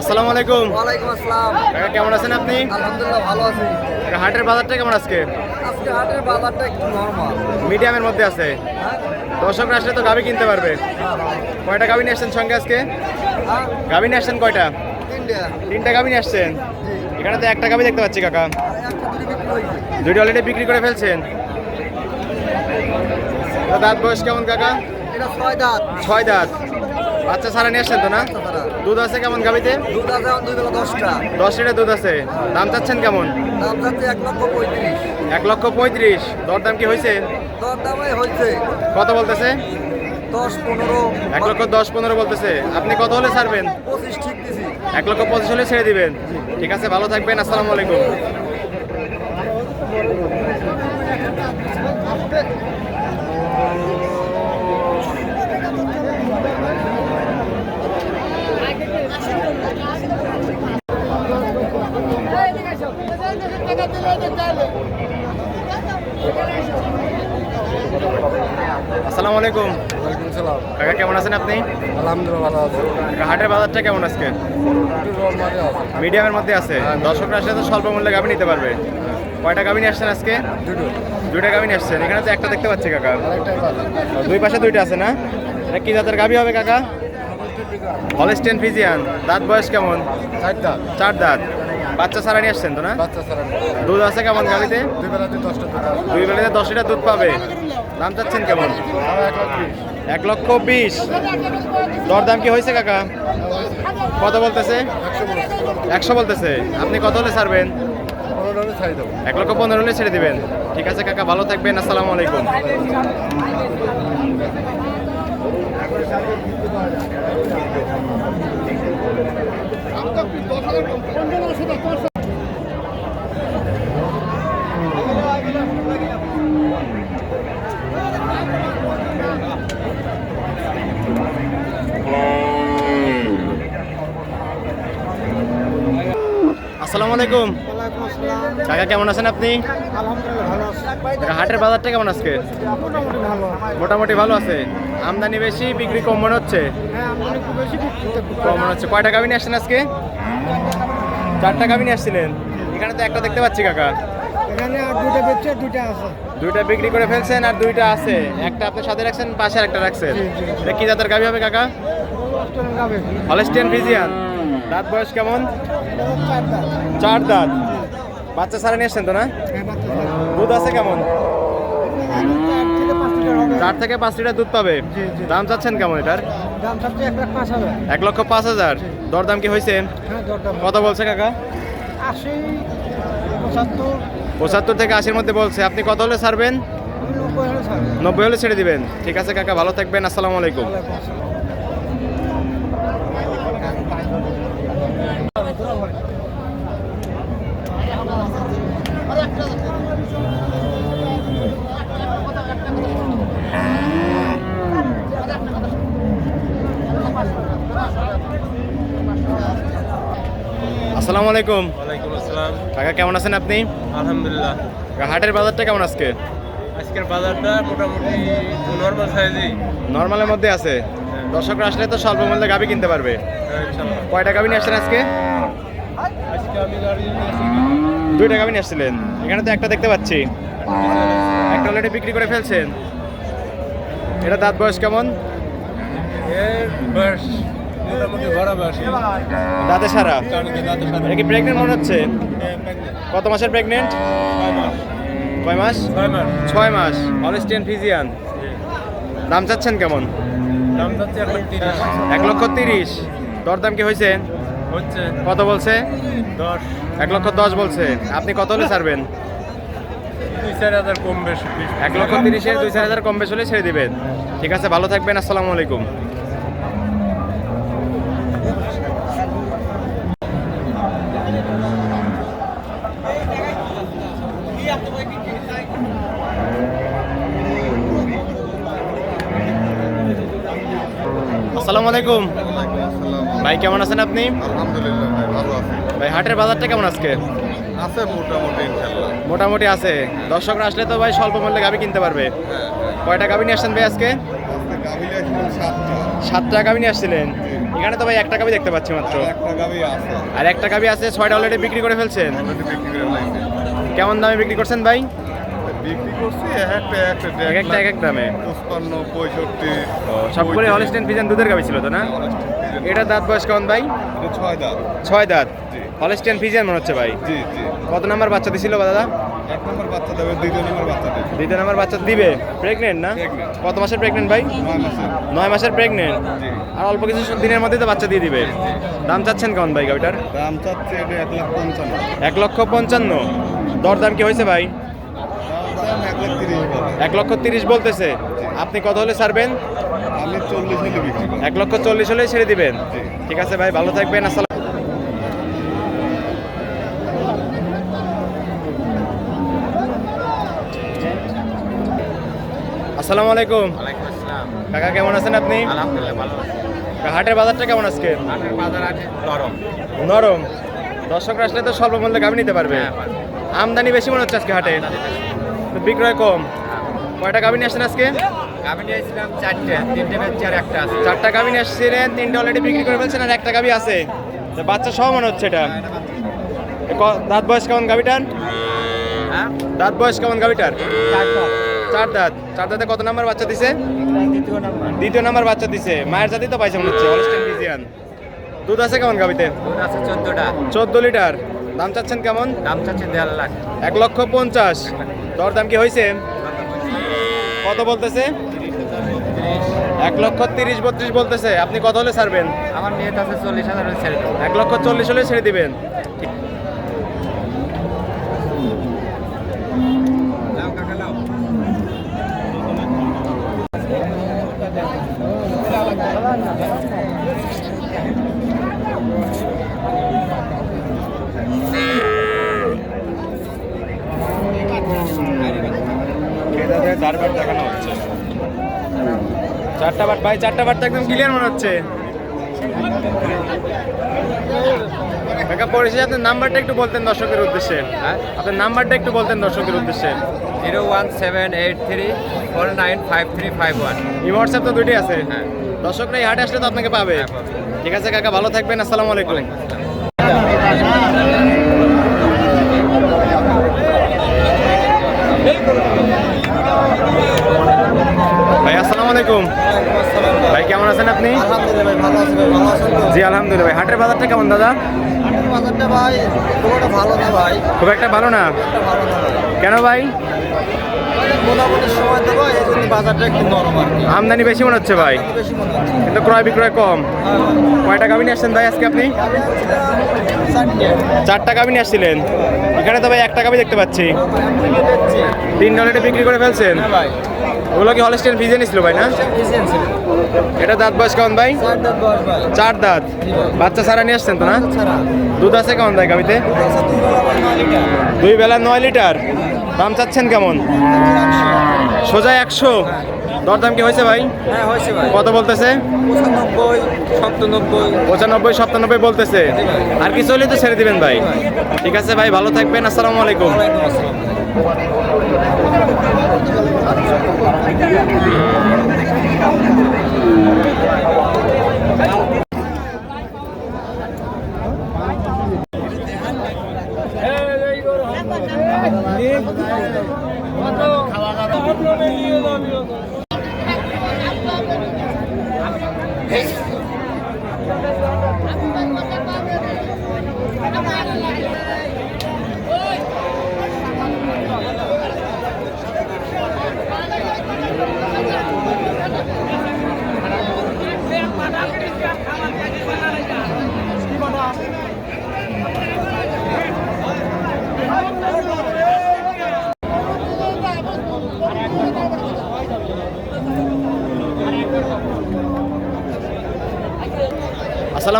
আসসালামু আলাইকুম। ওয়ালাইকুম আসসালাম। কাকা কেমন আছেন আপনি? আলহামদুলিল্লাহ ভালো আছি। হাটের বাজারটা কেমন আজকে? আজকে হাটের বাজারটা একটু নর্মাল মিডিয়ামের মধ্যে আছে। দর্শকরা আসলে তো গাবি কিনতে পারবে। কয়টা গাবি নিয়ে আসছেন সঙ্গে আজকে? গাবি নিয়ে আসছেন কয়টা? ইন্ডিয়া তিনটা গাবি নিয়ে আসছেন। এখানে তো একটা গাবি দেখতে পাচ্ছি কাকা। দুটি দুইটা অলরেডি বিক্রি করে ফেলছেন। দাঁত বয়স কেমন কাকা? ছয় দাঁত। বাচ্চা সারা নিয়ে আসছেন তো না? দুধ আছে কেমন গাবিতে দশ লিটার দুধ আছে। দাম চাচ্ছেন কেমন? এক লক্ষ পঁয়ত্রিশ। দরদাম কি হয়েছে? কত বলতেছে? এক লক্ষ দশ পনেরো বলতেছে। আপনি কত হলে ছাড়বেন? পঁচিশ ঠিক দিছি। এক লক্ষ পঁচিশ হলে ছেড়ে দিবেন। ঠিক আছে ভালো থাকবেন আসসালামু আলাইকুম। আসসালামু আলাইকুম। সালাম কাকা কেমন আছেন আপনি? আলহামদুলিল্লাহ ভালো আছে। হাটের বাজারটা কেমন আজকে? মিডিয়ামের মধ্যে আছে। দর্শকরা আসলে তো স্বল্প মূল্যে গাভি নিতে পারবে। কয়টা গাভি নিয়ে আসছেন আজকে? দুটো। দুইটা গাভি নিয়ে আসছেন। এখানে তো একটা দেখতে পাচ্ছি কাকা। দুই পাশে দুইটা আছে না? এটা কি জাতের গাভি হবে কাকা? Holstein Friesian. দাঁত বয়স কেমন? চারটা চার দাঁত। বাচ্চা সারা নিয়ে আসছেন তো না? দুধ আছে কেমন গাভিতে? দুই বেলাতে দশটা দুধ দুই বেলাতে দশ লিটার দুধ পাবে। দাম চাচ্ছেন কেমন? এক লক্ষ বিশ। দরদাম কি হয়েছে কাকা? কত বলতেছে? একশো বলতেছে। আপনি কত হলে ছাড়বেন? এক লক্ষ পনেরো হলে ছেড়ে দিবেন। ঠিক আছে কাকা, ভালো থাকবেন, আসসালামু আলাইকুম। আসসালামু আলাইকুম। কাকা কেমন আছেন আপনি? হাটের বাজারটা কেমন আজকে? মোটামুটি ভালো। আছে? আমদানি বেশি বিক্রি কম মনে হচ্ছে? হ্যাঁ কম মনে হচ্ছে। কয়টা গাভি নিয়ে আসছেন আজকে? চারটা গাভি নিয়ে আসছিলেন। এখানে তো একটা দেখতে পাচ্ছি কাকা। এখানে বেচছে আছে। দুইটা বিক্রি করে ফেলছেন আর দুইটা আছে। একটা আপনি সাথে রাখছেন পাশে একটা রাখছেন। এটা কি জাতের গাভি হবে কাকা? হলস্টিয়ান ফিজিয়ান দাঁত বয়স কেমন? চার দাঁত। বাচ্চা সারা নিয়ে আসছেন তো না? দুধ আছে কেমন? চার থেকে পাঁচ লিটার দুধ পাবে। দাম চাচ্ছেন কেমন এটার? এক লক্ষ পাঁচ হাজার। দরদাম কি হয়েছে? হ্যাঁ কত বলছে কাকা? পঁচাত্তর। থেকে আশির মধ্যে বলছে। আপনি কত হলে ছাড়বেন? নব্বই হলে ছেড়ে দিবেন। ঠিক আছে কাকা ভালো থাকবেন। আসসালামু আলাইকুম। আসসালামু আলাইকুম। ওয়ালাইকুম আসসালাম। কাকা কেমন আছেন আপনি? আলহামদুলিল্লাহ। হাটের বাজারটা কেমন আজকে? আজকের বাজারটা মোটামুটি নর্মাল সাইজেই নর্মালের মধ্যে আছে। দর্শকরা আসলে তো স্বল্প মূল্যে গাবি কিনতে পারবে। কয়টা গাবি নিয়ে আসছেন আজকে? আজকে আমি দুইটা গাবি নিয়ে আসছিলেন। এখানে তো একটা দেখতে পাচ্ছি। একটা অলরেডি বিক্রি করে ফেলছেন। এটা দাঁত বয়স কেমন? দাঁতে সারা? এটা কি প্রেগনেন্ট মনে হচ্ছে? কত মাসের প্রেগনেন্ট ছয় মাস। কয় মাস? ছয় মাস। অলিস্টিয়ান ফিজিয়ান দাম চাচ্ছেন কেমন? দাম এখন এক লক্ষ তিরিশ। দরদাম কি হয়েছে? হচ্ছে কত বলছে? দশ। এক লক্ষ দশ বলছে। আপনি কত হলে ছাড়বেন? দুই চার হাজার কম বেশি এক লক্ষ তিরিশের দুই চার হাজার কম বেশি হলে ছেড়ে দিবেন। ঠিক আছে ভালো থাকবেন আসসালামু আলাইকুম। আসসালামু আলাইকুম। ভাই কেমন আছেন আপনি? আলহামদুলিল্লাহ ভাই ভালো আছে। ভাই হাটের বাজারটা কেমন আজকে? আছে মোটামুটি ইনশাল্লাহ মোটামুটি আছে। দর্শকরা আসলে তো ভাই স্বল্প মূল্যে গাভি কিনতে পারবে। হ্যাঁ কয়টা গাভি নিয়ে আসছেন ভাই আজকে? সাতটা। গাভি নিয়ে আসছিলেন। এখানে তো ভাই একটা গাভি দেখতে পাচ্ছি মাত্র। আর একটা গাভি আছে। ছয়টা অলরেডি বিক্রি করে ফেলছেন। কেমন দামে বিক্রি করছেন ভাই? বিক্রি করছি এক একটা এক একটা এক একটা এক এক দামে? পঁচপান্ন পঁয়ষট্টি সব করে হলিস্টেন ফিজেন দুধের গাভি ছিল তো না? এটা দাঁত বয়স কেমন ভাই? ছয় দাঁত। ছয় দাঁত? হলিস্টেন ফিজেন মনে হচ্ছে ভাই। জি জি। কত নাম্বার বাচ্চা দিছিল দাদা? এক নম্বর বাচ্চা দেবে দ্বিতীয় নম্বর বাচ্চা দেবে। দ্বিতীয় নাম্বার বাচ্চা দিবে? প্রেগনেন্ট না? কত মাসের প্রেগনেন্ট ভাই? নয় মাসের। নয় মাসের প্রেগনেন্ট আর অল্প কিছু দিনের মধ্যেই তো বাচ্চা দিয়ে দিবে। দাম চাচ্ছেন কেমন ভাই গাভিটার? দাম চাচ্ছে এক লাখ পঞ্চান্ন। এক লক্ষ পঞ্চান্ন। দরদাম কি হয়েছে ভাই? এক লক্ষ তিরিশ বলতেছে। আপনি কত হলে ছাড়বেন? হলে এক লক্ষ চল্লিশ হলেই ছেড়ে দিবেন। ঠিক আছে ভাই ভালো থাকবেন আসসালাম। আসসালামু আলাইকুম। কাকা কেমন আছেন আপনি? আলহামদুলিল্লাহ ভালো হাটের বাজারটা কেমন আজকে? হাটের বাজার আছে নরম। নরম। দর্শকরা আসলে তো স্বল্প মূল্যে গাভি নিতে পারবে। হ্যাঁ, আমদানি বেশি মনে হচ্ছে আজকে হাটে। বিক্রয় কম। কয়টা গাভি নিয়ে আসছেন আজকে? আমি নিয়েছিলাম চারটে তিনটে বেচছি আর একটা আছে। চারটা গাভি নিয়ে আসছিলেন তিনটা অলরেডি বিক্রি করে ফেলছেন আর একটা গাভি আছে। বাচ্চা সহ মনে হচ্ছে এটা? দাঁত বয়স কেমন গাভিটার? হ্যাঁ? দাঁত বয়স কেমন গাভিটার? চার দাঁত। চার দাঁতে। কত নাম্বার বাচ্চা দিছে? দ্বিতীয় নাম্বার। দ্বিতীয় নাম্বার বাচ্চা দিছে। মায়ের জাতি তো পাইছে মনে হচ্ছে হলস্টেন ফিজিয়ান দুধ আছে কেমন গাভিতে? দুধ আছে চোদ্দোটা। চোদ্দ লিটার। দাম চাচ্ছেন কেমন? দাম চাচ্ছে দেড় লাখ। এক লক্ষ পঞ্চাশ। দর দাম কি হয়েছে? কত বলতেছে? এক লক্ষ তিরিশ বত্রিশ বলতেছে। আপনি কত হলে ছাড়বেন? আমার মেয়েতে আছে চল্লিশ হাজার হলে ছেড়ে এক লক্ষ চল্লিশ হলে ছেড়ে দিবেন। নাও কাকা নাও চারবার দেখানো হচ্ছে। চারটা বার ভাই চারটা বার তো একদম ক্লিয়ার মনে হচ্ছে। কাকা পরিচয় আপনার নাম্বারটা একটু বলতেন দর্শকের উদ্দেশ্যে। হ্যাঁ? আপনার নাম্বারটা একটু বলতেন দর্শকের উদ্দেশ্যে। Zero one seven eight three four nine five three five one. এই হোয়াটসঅ্যাপ তো দুইটাই আছে। হ্যাঁ। দর্শকরা এই হাটে আসলে তো আপনাকে পাবে। হ্যাঁ, পাবে। ঠিক আছে কাকা ভালো থাকবেন আসসালামু আলাইকুম ভাই আসসালামু আলাইকুম ভাই কেমন আছেন আপনি আলহামদুলিল্লাহ ভাই ভালো আছে ভাই ভালো আছেন তো জি আলহামদুলিল্লাহ ভাই। হাটের বাজারটা কেমন দাদা? বাজারটা ভাই খুব একটা ভালো না ভাই। খুব একটা ভালো না? কেন ভাই? আমদানি বেশি মনে হচ্ছে ভাই। কিন্তু ক্রয় বিক্রয় কম। হ্যাঁ, কয়টা গাভি নিয়ে আসছেন ভাই আজকে আপনি? চারটে। গাভি নিয়ে আসছিলেন। এখানে তো ভাই একটা গাভি দেখতে পাচ্ছি। তিন ডলারে বিক্রি করে ফেলছেন। হ্যাঁ ভাই। ওগুলো কি হলস্টেন ফিজে নিছিল ভাই না? এটা দাঁত বয়স কেমন ভাই? চার দাঁত বাচ্চা সারা নিয়ে আসছেন তো না? দুধ আছে কেমন ভাই আচ্ছা, দুই বেলা নয় লিটার। দাম চাচ্ছেন কেমন? সোজা একশো। দরদাম কি হয়েছে ভাই? হ্যাঁ কত বলতেছে? পঁচানব্বই সাতানব্বই বলতেছে। আর কিছু হলে তো ছেড়ে দিবেন ভাই। ঠিক আছে ভাই ভালো থাকবেন। আসসালামু আলাইকুম। ওয়ালাইকুম আসসালাম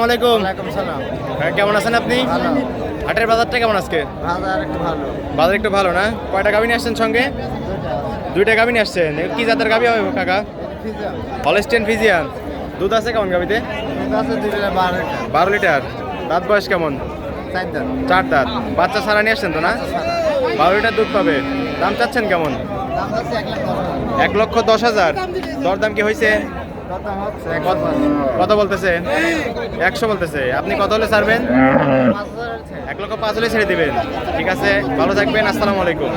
আসসালামু আলাইকুম হ্যাঁ কেমন আছেন আপনি? হাটের বাজারটা কেমন আজকে? বাজার একটু ভালো। বাজার একটু ভালো না? কয়টা গাভি নিয়ে আসছেন সঙ্গে? দুইটা গাভি নিয়ে আসছেন। কি জাতের গাভি হবে কাকা? Holstein Friesian. দুধ আছে কেমন গাভিতে? বারো লিটার। দাঁত বয়স কেমন? চার দাঁত। বাচ্চা ছাড়া নিয়ে আসছেন তো না? বারো লিটার দুধ পাবে। দাম চাচ্ছেন কেমন? এক লাখ দশ হাজার। এক লক্ষ দশ হাজার। দরদাম কি হয়েছে কত দাম হচ্ছে। এক কত কত বলতেছে একশো বলতেছে। আপনি কত হলে ছাড়বেন? এক লক্ষ পাঁচ হলে ছেড়ে দিবেন। ঠিক আছে? ভালো থাকবেন। আসসালামু আলাইকুম।